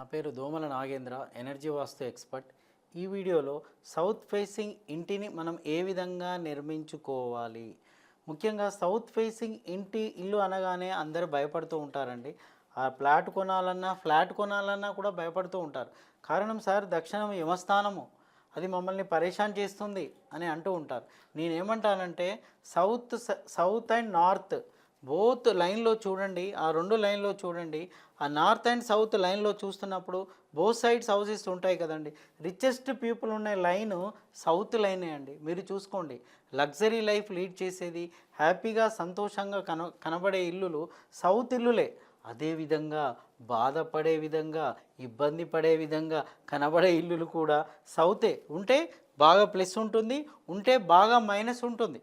నా పేరు దోమల నాగేంద్ర ఎనర్జీ వాస్తు ఎక్స్పర్ట్ ఈ వీడియోలో సౌత్ ఫేసింగ్ ఇంటిని మనం ఏ విధంగా నిర్మించుకోవాలి? ముఖ్యంగా సౌత్ ఫేసింగ్ ఇంటి ఇల్లు అనగానే అందరూ భయపడుతూ ఉంటారండి. ఆ ఫ్లాట్ కొనాలన్నా ఫ్లాట్ కొనాలన్నా కూడా భయపడుతూ ఉంటారు. కారణం సార్ దక్షిణం యమస్థానము. అది మమ్మల్ని పరేషాన్ చేస్తుంది అని అంటూ ఉంటారు. నేనేమంటానంటే సౌత్ స- సౌత్ అండ్ నార్త్ బోత్ లైన్లో చూడండి ఆ రెండు లైన్లో చూడండి ఆ నార్త్ అండ్ సౌత్ లైన్లో చూస్తున్నప్పుడు బోత్ సైడ్స్ హౌసెస్ ఉంటాయి కదండి. రిచెస్ట్ పీపుల్ ఉన్న లైన్ సౌత్ లైనే అండి. మీరు చూసుకోండి లగ్జరీ లైఫ్ లీడ్ చేసేది హ్యాపీగా సంతోషంగా కన కనబడే ఇల్లులు సౌత్ ఇల్లులే. అదేవిధంగా బాధపడే విధంగా ఇబ్బంది పడే విధంగా కనబడే ఇల్లులు కూడా సౌతే. ఉంటే బాగా ప్లస్ ఉంటుంది ఉంటే బాగా మైనస్ ఉంటుంది.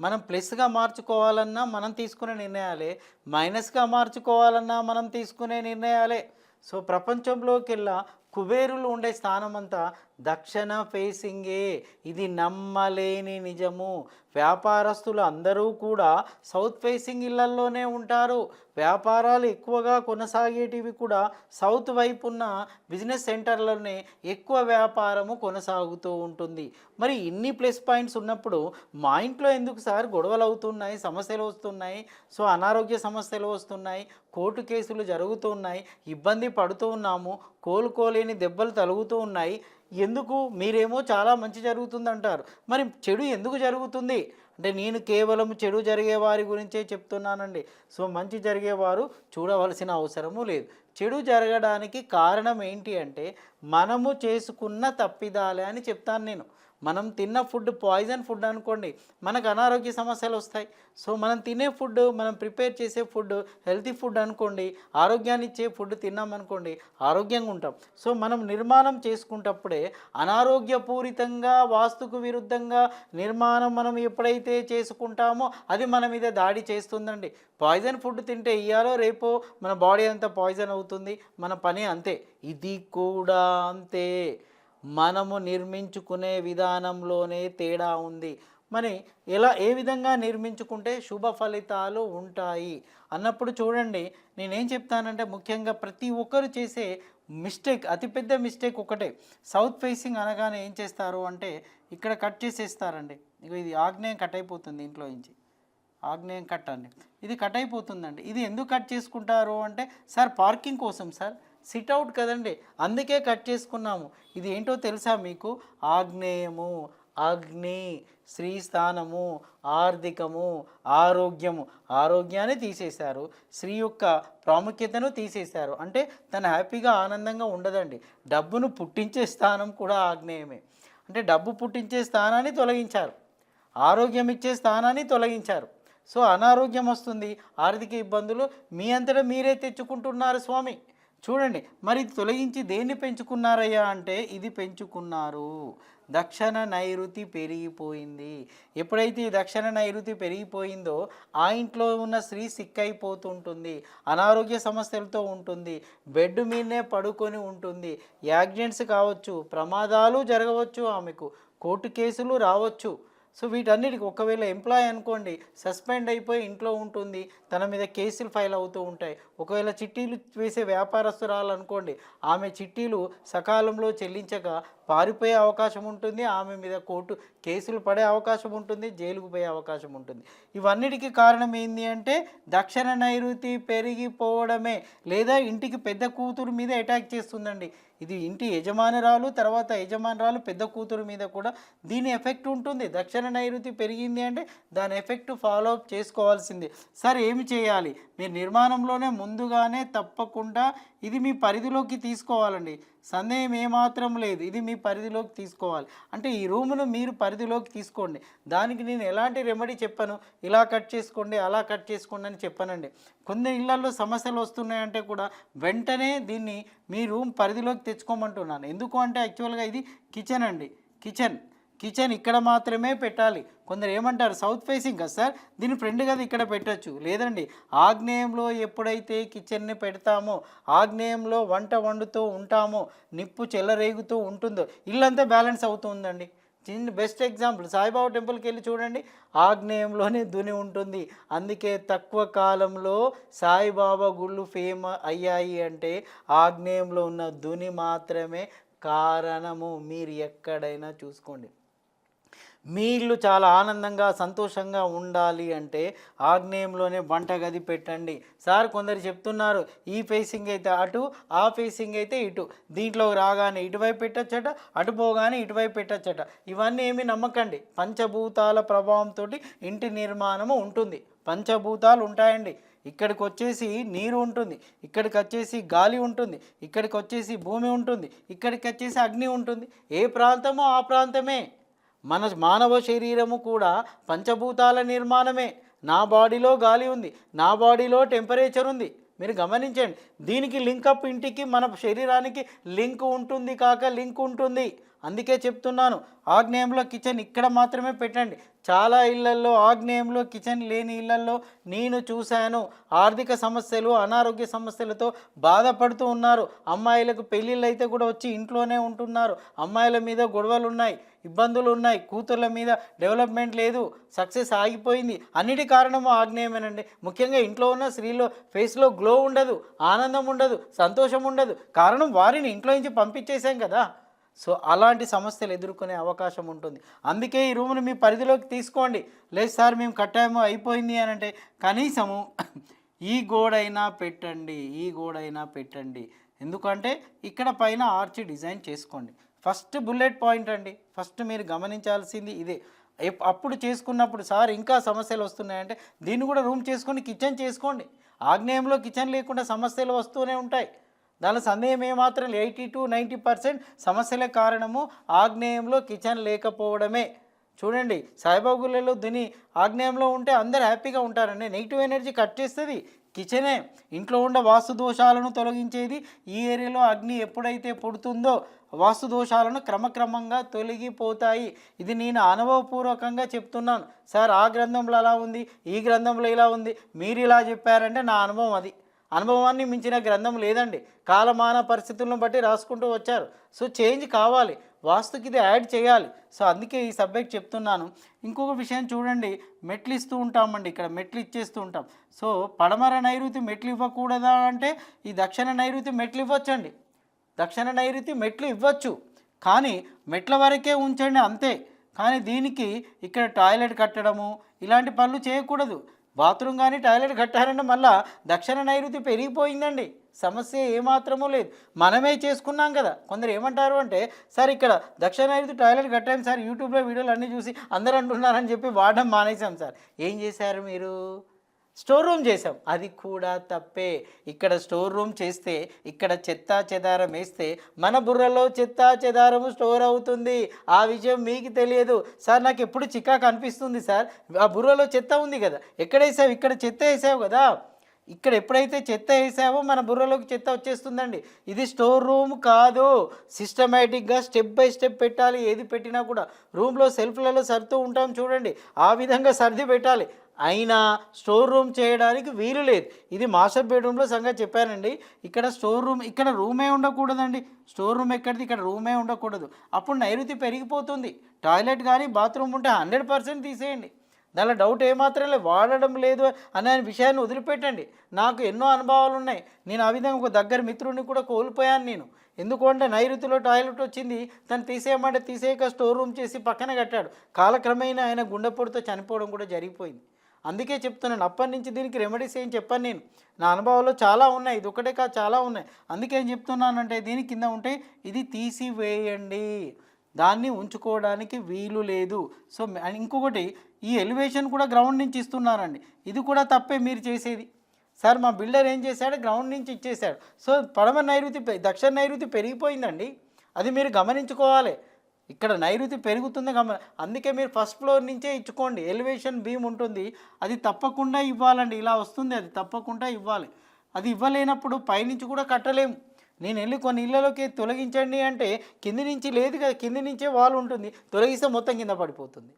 మనం ప్లస్గా మార్చుకోవాలన్నా మనం తీసుకునే నిర్ణయాలే. మైనస్గా మార్చుకోవాలన్నా మనం తీసుకునే నిర్ణయాలే. సో ప్రపంచంలోకెల్లా కుబేరులు ఉండే స్థానం అంతా దక్షిణ ఫేసింగే. ఇది నమ్మలేని నిజము. వ్యాపారస్తులు అందరూ కూడా సౌత్ ఫేసింగ్ ఇళ్ళల్లోనే ఉంటారు. వ్యాపారాలు ఎక్కువగా కొనసాగేటివి కూడా సౌత్ వైపు ఉన్న బిజినెస్ సెంటర్లోనే ఎక్కువ వ్యాపారము కొనసాగుతూ ఉంటుంది. మరి ఇన్ని ప్లస్ పాయింట్స్ ఉన్నప్పుడు మా ఇంట్లో ఎందుకు సార్ గొడవలు అవుతున్నాయి సమస్యలు వస్తున్నాయి? సో అనారోగ్య సమస్యలు వస్తున్నాయి కోర్టు కేసులు జరుగుతున్నాయి ఇబ్బంది పడుతూ ఉన్నాము కోలుకోలేని దెబ్బలు తలుగుతూ ఉన్నాయి. ఎందుకు? మీరేమో చాలా మంచి జరుగుతుంది అంటారు మరి చెడు ఎందుకు జరుగుతుంది? అంటే నేను కేవలం చెడు జరిగే వారి గురించే చెప్తున్నానండి. సో మంచి జరిగేవారు చూడవలసిన అవసరము లేదు. చెడు జరగడానికి కారణం ఏంటి అంటే మనము చేసుకున్న తప్పిదాలే అని చెప్తాను నేను. మనం తిన్న ఫుడ్ పాయిజన్ ఫుడ్ అనుకోండి మనకు అనారోగ్య సమస్యలు వస్తాయి. సో మనం తినే ఫుడ్ మనం ప్రిపేర్ చేసే ఫుడ్ హెల్తీ ఫుడ్ అనుకోండి ఆరోగ్యాన్ని ఇచ్చే ఫుడ్ తిన్నామనుకోండి ఆరోగ్యంగా ఉంటాం. సో మనం నిర్మాణం చేసుకుంటప్పుడే అనారోగ్యపూరితంగా వాస్తుకు విరుద్ధంగా నిర్మాణం మనం ఎప్పుడైతే చేసుకుంటామో అది మన మీద దాడి చేస్తుందండి. పాయిజన్ ఫుడ్ తింటే ఇయ్యాలో రేపో మన బాడీ అంతా పాయిజన్ అవుతుంది మన పని అంతే. ఇది కూడా అంతే. మనము నిర్మించుకునే విధానంలోనే తేడా ఉంది. మరి ఎలా ఏ విధంగా నిర్మించుకుంటే శుభ ఫలితాలు ఉంటాయి? అన్నప్పుడు చూడండి నేనేం చెప్తానంటే ముఖ్యంగా ప్రతి ఒక్కరు చేసే మిస్టేక్ అతిపెద్ద మిస్టేక్ ఒకటే. సౌత్ ఫేసింగ్ అనగానే ఏం చేస్తారు అంటే ఇక్కడ కట్ చేసేస్తారండి. ఇది ఆగ్నేయం కట్ అయిపోతుంది ఇంట్లో నుంచి. ఆగ్నేయం కట్ అండి. ఇది కట్ అయిపోతుందండి. ఇది ఎందుకు కట్ చేసుకుంటారు అంటే సార్ పార్కింగ్ కోసం సార్. సిట్ అవుట్ కదండి. అందుకే కట్ చేసుకున్నాము. ఇది ఏంటో తెలుసా మీకు? ఆగ్నేయము అగ్ని శ్రీస్థానము ఆర్థికము ఆరోగ్యము. ఆరోగ్యాన్ని తీసేశారు. స్త్రీ యొక్క ప్రాముఖ్యతను తీసేశారు. అంటే తను హ్యాపీగా ఆనందంగా ఉండదండి. డబ్బును పుట్టించే స్థానం కూడా ఆగ్నేయమే. అంటే డబ్బు పుట్టించే స్థానాన్ని తొలగించారు. ఆరోగ్యం ఇచ్చే స్థానాన్ని తొలగించారు. సో అనారోగ్యం వస్తుంది. ఆర్థిక ఇబ్బందులు మీ అంతటా మీరే తెచ్చుకుంటున్నారు స్వామి. చూడండి మరి తొలగించి దేన్ని పెంచుకున్నారయ్యా అంటే ఇది పెంచుకున్నారు. దక్షిణ నైరుతి పెరిగిపోయింది. ఎప్పుడైతే ఈ దక్షిణ నైరుతి పెరిగిపోయిందో ఆ ఇంట్లో ఉన్న స్త్రీ సిక్ అయిపోతుంటుంది అనారోగ్య సమస్యలతో ఉంటుంది బెడ్ మీదనే పడుకొని ఉంటుంది. యాక్సిడెంట్స్ కావచ్చు ప్రమాదాలు జరగవచ్చు ఆమెకు కోర్టు కేసులు రావచ్చు. సో వీటన్నిటికి ఒకవేళ ఎంప్లాయ్ అనుకోండి సస్పెండ్ అయిపోయి ఇంట్లో ఉంటుంది తన మీద కేసులు ఫైల్ అవుతూ ఉంటాయి. ఒకవేళ చిట్టీలు వేసే వ్యాపారస్తురాలు అనుకోండి ఆమె చిట్టీలు సకాలంలో చెల్లించక పారిపోయే అవకాశం ఉంటుంది ఆమె మీద కోర్టు కేసులు పడే అవకాశం ఉంటుంది జైలుకు పోయే అవకాశం ఉంటుంది. ఇవన్నిటికీ కారణం ఏంటి అంటే దక్షిణ నైరుతి పెరిగిపోవడమే లేదా ఇంటికి పెద్ద కూతురు మీద అటాక్ చేస్తుందండి. ఇది ఇంటి యజమానురాలు తర్వాత యజమానురాలు పెద్ద కూతురు మీద కూడా దీని ఎఫెక్ట్ ఉంటుంది. దక్షిణ నైరుతి పెరిగింది అంటే దాని ఎఫెక్ట్ ఫాలో అప్ చేసుకోవాల్సింది. సార్ ఏమి చేయాలి? మీరు నిర్మాణంలోనే ముందుగానే తప్పకుండా ఇది మీ పరిధిలోకి తీసుకోవాలండి. సందేహం ఏమాత్రం లేదు. ఇది మీ పరిధిలోకి తీసుకోవాలి. అంటే ఈ రూమును మీరు పరిధిలోకి తీసుకోండి. దానికి నేను ఎలాంటి రెమెడీ చెప్పాను? ఇలా కట్ చేసుకోండి అలా కట్ చేసుకోండి అని చెప్పానండి. కొన్ని ఇళ్ళలో సమస్యలు వస్తున్నాయంటే కూడా వెంటనే దీన్ని మీ రూమ్ పరిధిలోకి తెచ్చుకోమంటున్నాను. ఎందుకు అంటే యాక్చువల్గా ఇది కిచెన్ అండి. కిచెన్ కిచెన్ ఇక్కడ మాత్రమే పెట్టాలి. కొందరు ఏమంటారు సౌత్ ఫేసింగ్ కదా సార్? దీని ఫ్రెండ్ కదా ఇక్కడ పెట్టచ్చు. లేదండి ఆగ్నేయంలో ఎప్పుడైతే కిచెన్ని పెడతామో ఆగ్నేయంలో వంట వండుతూ ఉంటామో నిప్పు చెల్లరేగుతూ ఉంటుందో ఇల్లంతా బ్యాలెన్స్ అవుతుందండి. చిన్న బెస్ట్ ఎగ్జాంపుల్ సాయిబాబా టెంపుల్కి వెళ్ళి చూడండి. ఆగ్నేయంలోనే దుని ఉంటుంది. అందుకే తక్కువ కాలంలో సాయిబాబా గుళ్ళు ఫేమ అయ్యాయి అంటే ఆగ్నేయంలో ఉన్న దుని మాత్రమే కారణము మీరు ఎక్కడైనా చూసుకోండి. మీ ఇల్లు చాలా ఆనందంగా సంతోషంగా ఉండాలి అంటే ఆగ్నేయంలోనే వంటగది పెట్టండి. సార్ కొందరు చెప్తున్నారు ఈ ఫేసింగ్ అయితే అటు ఆ ఫేసింగ్ అయితే ఇటు. దీంట్లో రాగానే ఇటువైపు పెట్టచ్చట అటు పోగానే ఇటువైపు పెట్టచ్చట. ఇవన్నీ ఏమి నమ్మకండి. పంచభూతాల ప్రభావంతో ఇంటి నిర్మాణము ఉంటుంది. పంచభూతాలు ఉంటాయండి. ఇక్కడికి వచ్చేసి నీరు ఉంటుంది. ఇక్కడికి వచ్చేసి గాలి ఉంటుంది. ఇక్కడికి వచ్చేసి భూమి ఉంటుంది. ఇక్కడికి వచ్చేసి అగ్ని ఉంటుంది. ఏ ప్రాంతమో ఆ ప్రాంతమే. మన మానవ శరీరము కూడా పంచభూతాల నిర్మాణమే. నా బాడీలో గాలి ఉంది. నా బాడీలో టెంపరేచర్ ఉంది. మీరు గమనించండి. దీనికి లింకప్ ఇంటికి మన శరీరానికి లింక్ ఉంటుంది కాక లింక్ ఉంటుంది. అందుకే చెప్తున్నాను ఆగ్నేయంలో కిచెన్ ఇక్కడ మాత్రమే పెట్టండి. చాలా ఇళ్ళల్లో ఆగ్నేయంలో కిచెన్ లేని ఇళ్ళల్లో నేను చూశాను. ఆర్థిక సమస్యలు అనారోగ్య సమస్యలతో బాధపడుతూ ఉన్నారు. అమ్మాయిలకు పెళ్ళిళ్ళు అయితే కూడా వచ్చి ఇంట్లోనే ఉంటున్నారు. అమ్మాయిల మీద గొడవలు ఉన్నాయి ఇబ్బందులు ఉన్నాయి కూతుర్ల మీద డెవలప్మెంట్ లేదు సక్సెస్ ఆగిపోయింది. అన్నిటి కారణము ఆగ్నేయమేనండి. ముఖ్యంగా ఇంట్లో ఉన్న స్త్రీలో ఫేస్లో గ్లో ఉండదు ఆనందం ఉండదు సంతోషం ఉండదు. కారణం వారిని ఇంట్లో నుంచి పంపించేసాం కదా. సో అలాంటి సమస్యలు ఎదుర్కొనే అవకాశం ఉంటుంది. అందుకే ఈ రూమ్ని మీ పరిధిలోకి తీసుకోండి. లేదు సార్ మేము కట్టాము అయిపోయింది అని అంటే కనీసము ఈ గోడైనా పెట్టండి ఈ గోడైనా పెట్టండి. ఎందుకంటే ఇక్కడ పైన ఆర్చి డిజైన్ చేసుకోండి. ఫస్ట్ బుల్లెట్ పాయింట్ అండి. ఫస్ట్ మీరు గమనించాల్సింది ఇదే. అప్పుడు చేసుకున్నప్పుడు సార్ ఇంకా సమస్యలు వస్తున్నాయంటే దీన్ని కూడా రూమ్ చేసుకొని కిచెన్ చేసుకోండి. ఆగ్నేయంలో కిచెన్ లేకుండా సమస్యలు వస్తూనే ఉంటాయి. దానిలో సందేహం ఏమాత్రం ఎయిటీ టు నైంటీ పర్సెంట్ సమస్యల కారణము ఆగ్నేయంలో కిచెన్ లేకపోవడమే. చూడండి సాయిబాబులలో గుళ్ళలో దుని ఆగ్నేయంలో ఉంటే అందరు హ్యాపీగా ఉంటారండి. నెగిటివ్ ఎనర్జీ కట్ చేస్తుంది కిచెనే. ఇంట్లో ఉన్న వాస్తు దోషాలను తొలగించేది ఈ ఏరియాలో అగ్ని ఎప్పుడైతే పుడుతుందో వాస్తు దోషాలను క్రమక్రమంగా తొలగిపోతాయి. ఇది నేను అనుభవపూర్వకంగా చెప్తున్నాను. సార్ ఆ గ్రంథంలో అలా ఉంది ఈ గ్రంథంలో ఇలా ఉంది. మీరు ఇలా చెప్పారంటే నా అనుభవం అది. అనుభవాన్ని మించిన గ్రంథం లేదండి. కాలమాన పరిస్థితులను బట్టి రాసుకుంటూ వచ్చారు. సో చేంజ్ కావాలి. వాస్తుకి ఇది యాడ్ చేయాలి. సో అందుకే ఈ సబ్జెక్ట్ చెప్తున్నాను. ఇంకొక విషయం చూడండి. మెట్లు ఇస్తూ ఉంటామండి. ఇక్కడ మెట్లు ఇచ్చేస్తూ ఉంటాం. సో పడమర నైరుతి మెట్లు ఇవ్వకూడదా అంటే ఈ దక్షిణ నైరుతి మెట్లు ఇవ్వచ్చండి. దక్షిణ నైరుతి మెట్లు ఇవ్వచ్చు. కానీ మెట్ల వరకే ఉంచండి అంతే. కానీ దీనికి ఇక్కడ టాయిలెట్ కట్టడము ఇలాంటి పనులు చేయకూడదు. బాత్రూమ్ కానీ టాయిలెట్ కట్టారంటే మళ్ళా దక్షిణ నైరుతి పెరిగిపోయిందండి. సమస్య ఏమాత్రమూ లేదు. మనమే చేసుకున్నాం కదా. కొందరు ఏమంటారు అంటే సార్ ఇక్కడ దక్షిణ నైరుతి టాయిలెట్ కట్టాం సార్ యూట్యూబ్లో వీడియోలు అన్నీ చూసి అందరూ అంటున్నారని చెప్పి వాడడం మానేశాం సార్. ఏం చేశారు మీరు? స్టోర్ రూమ్ చేసాం అది కూడా తప్పే. ఇక్కడ స్టోర్ రూమ్ చేస్తే ఇక్కడ చెత్త చెదారం వేస్తే మన బుర్రలో చెత్త చెదారము స్టోర్ అవుతుంది. ఆ విషయం మీకు తెలియదు. సార్ నాకు ఎప్పుడు చిక్కా అనిపిస్తుంది సార్. ఆ బుర్రలో చెత్త ఉంది కదా. ఎక్కడ వేసావు? ఇక్కడ చెత్త వేసావు కదా. ఇక్కడ ఎప్పుడైతే చెత్త వేసావో మన బుర్రలోకి చెత్త వచ్చేస్తుందండి. ఇది స్టోర్ రూమ్ కాదు. సిస్టమేటిక్గా స్టెప్ బై స్టెప్ పెట్టాలి. ఏది పెట్టినా కూడా. రూమ్లో సెల్ఫ్లలో సర్దుతూ ఉంటాం చూడండి. ఆ విధంగా సర్ది పెట్టాలి. అయినా స్టోర్ రూమ్ చేయడానికి వీలు లేదు. ఇది మాస్టర్ బెడ్రూమ్లో సంగతి చెప్పానండి. ఇక్కడ స్టోర్ రూమ్ ఇక్కడ రూమే ఉండకూడదండి. స్టోర్ రూమ్ ఎక్కడిది? ఇక్కడ రూమే ఉండకూడదు. అప్పుడు నైరుతి పెరిగిపోతుంది. టాయిలెట్ కానీ బాత్రూమ్ ఉంటే హండ్రెడ్ పర్సెంట్ తీసేయండి. దానిలో డౌట్ ఏమాత్రం లేదు. వాడడం లేదు అనే విషయాన్ని వదిలిపెట్టండి. నాకు ఎన్నో అనుభవాలు ఉన్నాయి. నేను ఆ విధంగా ఒక దగ్గర మిత్రుడిని కూడా కోల్పోయాను నేను. ఎందుకంటే నైరుతిలో టాయిలెట్ వచ్చింది. తను తీసేయమంటే తీసేయక స్టోర్ రూమ్ చేసి పక్కన కట్టాడు. కాలక్రమేణా ఆయన గుండెపోటుతో చనిపోవడం కూడా జరిగిపోయింది. అందుకే చెప్తున్నాను అప్పటి నుంచి దీనికి రెమెడీస్ ఏం చెప్పాను నేను. నా అనుభవాల్లో చాలా ఉన్నాయి ఇది ఒకటే కాదు చాలా ఉన్నాయి. అందుకే ఏం చెప్తున్నానంటే దీని కింద ఉంటే ఇది తీసివేయండి. దాన్ని ఉంచుకోవడానికి వీలు లేదు. సో ఇంకొకటి ఈ ఎలివేషన్ కూడా గ్రౌండ్ నుంచి ఇస్తున్నారండి. ఇది కూడా తప్పే మీరు చేసేది. సార్ మా బిల్డర్ ఏం చేశాడు? గ్రౌండ్ నుంచి ఇచ్చేసాడు సో పడమ నైరుతి దక్షిణ నైరుతి పెరిగిపోయిందండి. అది మీరు గమనించుకోవాలి. ఇక్కడ నైరుతి పెరుగుతుంది గమ అందుకే మీరు ఫస్ట్ ఫ్లోర్ నుంచే ఇచ్చుకోండి. ఎలివేషన్ బీమ్ ఉంటుంది. అది తప్పకుండా ఇవ్వాలండి. ఇలా వస్తుంది. అది తప్పకుండా ఇవ్వాలి. అది ఇవ్వలేనప్పుడు పైనుంచి కూడా కట్టలేము. నేను వెళ్ళి కొన్ని ఇళ్ళలోకి తొలగించండి అంటే కింది నుంచి లేదు కదా. కింది నుంచే వాల్ ఉంటుంది. తొలగిస్తే మొత్తం కింద పడిపోతుంది.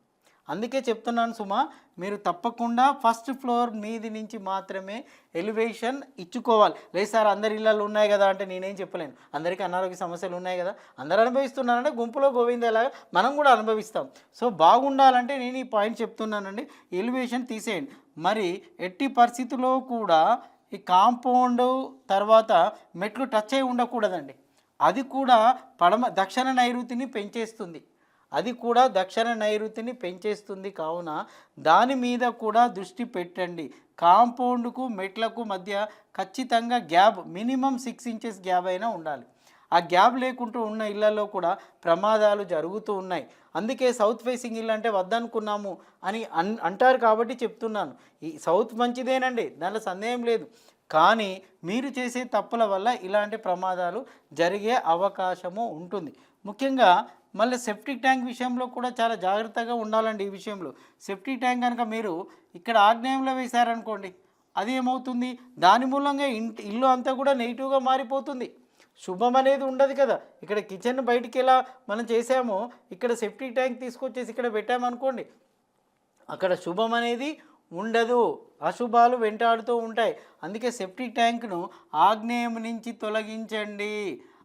అందుకే చెప్తున్నాను సుమా మీరు తప్పకుండా ఫస్ట్ ఫ్లోర్ మీది నుంచి మాత్రమే ఎలివేషన్ ఇచ్చుకోవాలి. లేదు సార్ అందరి ఇళ్ళల్లో ఉన్నాయి కదా అంటే నేనేం చెప్పలేను. అందరికీ అనారోగ్య సమస్యలు ఉన్నాయి కదా. అందరు అనుభవిస్తున్నారంటే గుంపులో గోవిందేలాగా మనం కూడా అనుభవిస్తాం. సో బాగుండాలంటే నేను ఈ పాయింట్ చెప్తున్నానండి. ఎలివేషన్ తీసేయండి. మరి ఎట్టి పరిస్థితుల్లో కూడా ఈ కాంపౌండ్ తర్వాత మెట్లు టచ్ అయి ఉండకూడదండి. అది కూడా పడమ దక్షిణ నైరుతిని పెంచేస్తుంది. అది కూడా దక్షిణ నైరుతిని పెంచేస్తుంది కావున దాని మీద కూడా దృష్టి పెట్టండి. కాంపౌండ్కు మెట్లకు మధ్య ఖచ్చితంగా gap minimum six inches gap అయినా ఉండాలి. ఆ గ్యాప్ లేకుంటూ ఉన్న ఇళ్ళలో కూడా ప్రమాదాలు జరుగుతూ ఉన్నాయి. అందుకే సౌత్ ఫేసింగ్ ఇల్లు అంటే వద్దనుకున్నాము అని అన్ అంటారు కాబట్టి చెప్తున్నాను. ఈ సౌత్ మంచిదేనండి దానిలో సందేహం లేదు. కానీ మీరు చేసే తప్పుల వల్ల ఇలాంటి ప్రమాదాలు జరిగే అవకాశము ఉంటుంది. ముఖ్యంగా మళ్ళీ సెప్టిక్ ట్యాంక్ విషయంలో కూడా చాలా జాగ్రత్తగా ఉండాలండి ఈ విషయంలో. సెప్టిక్ ట్యాంక్ కనుక మీరు ఇక్కడ ఆగ్నేయంలో వేశారనుకోండి అది ఏమవుతుంది? దాని మూలంగా ఇంటి ఇల్లు అంతా కూడా నెగిటివ్గా మారిపోతుంది. శుభం అనేది ఉండదు కదా. ఇక్కడ కిచెన్ బయటికి ఎలా మనం చేసామో ఇక్కడ సెప్టిక్ ట్యాంక్ తీసుకొచ్చేసి ఇక్కడ పెట్టామనుకోండి అక్కడ శుభం అనేది ఉండదు. అశుభాలు వెంటాడుతూ ఉంటాయి. అందుకే సెప్టిక్ ట్యాంక్ను ఆగ్నేయం నుంచి తొలగించండి.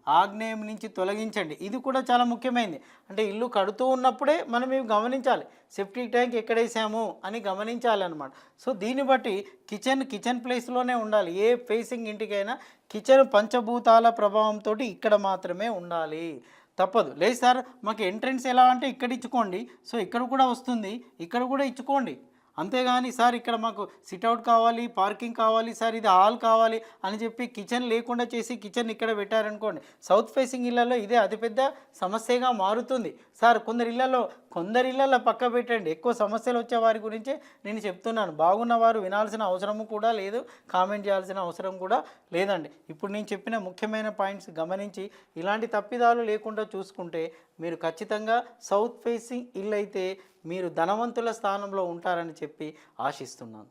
ఆగ్నేయం నుంచి తొలగించండి. ఇది కూడా చాలా ముఖ్యమైనది అంటే ఇల్లు కడుతూ ఉన్నప్పుడే మనం ఇవి గమనించాలి? సెప్టిక్ ట్యాంక్ ఎక్కడ వేసాము అని గమనించాలి అనమాట సో దీన్ని బట్టి కిచెన్ కిచెన్ ప్లేస్లోనే ఉండాలి. ఏ ఫేసింగ్ ఇంటికైనా కిచెన్ పంచభూతాల ప్రభావంతో ఇక్కడ మాత్రమే ఉండాలి. తప్పదు. లేదు సార్ మాకు ఎంట్రన్స్ ఎలా అంటే ఇక్కడ ఇచ్చుకోండి సో ఇక్కడ కూడా వస్తుంది. ఇక్కడ కూడా ఇచ్చుకోండి. అంతేగాని సార్ ఇక్కడ మాకు సిట్అవుట్ కావాలి పార్కింగ్ కావాలి సార్ ఇది హాల్ కావాలి అని చెప్పి కిచెన్ లేకుండా చేసి కిచెన్ ఇక్కడ పెట్టారనుకోండి సౌత్ ఫేసింగ్ ఇళ్ళలో ఇదే అతిపెద్ద సమస్యగా మారుతుంది. సార్ కొందరి ఇళ్ళలో కొందరి ఇళ్ళలో పక్క పెట్టండి ఎక్కువ సమస్యలు వచ్చే వారి గురించి నేను చెప్తున్నాను. బాగున్న వారు వినాల్సిన అవసరము కూడా లేదు కామెంట్ చేయాల్సిన అవసరం కూడా లేదండి. ఇప్పుడు నేను చెప్పిన ముఖ్యమైన పాయింట్స్ గమనించి ఇలాంటి తప్పిదాలు లేకుండా చూసుకుంటే మీరు ఖచ్చితంగా సౌత్ ఫేసింగ్ ఇల్లు అయితే మీరు ధనవంతుల స్థానంలో ఉంటారని చెప్పి ఆశిస్తున్నాను.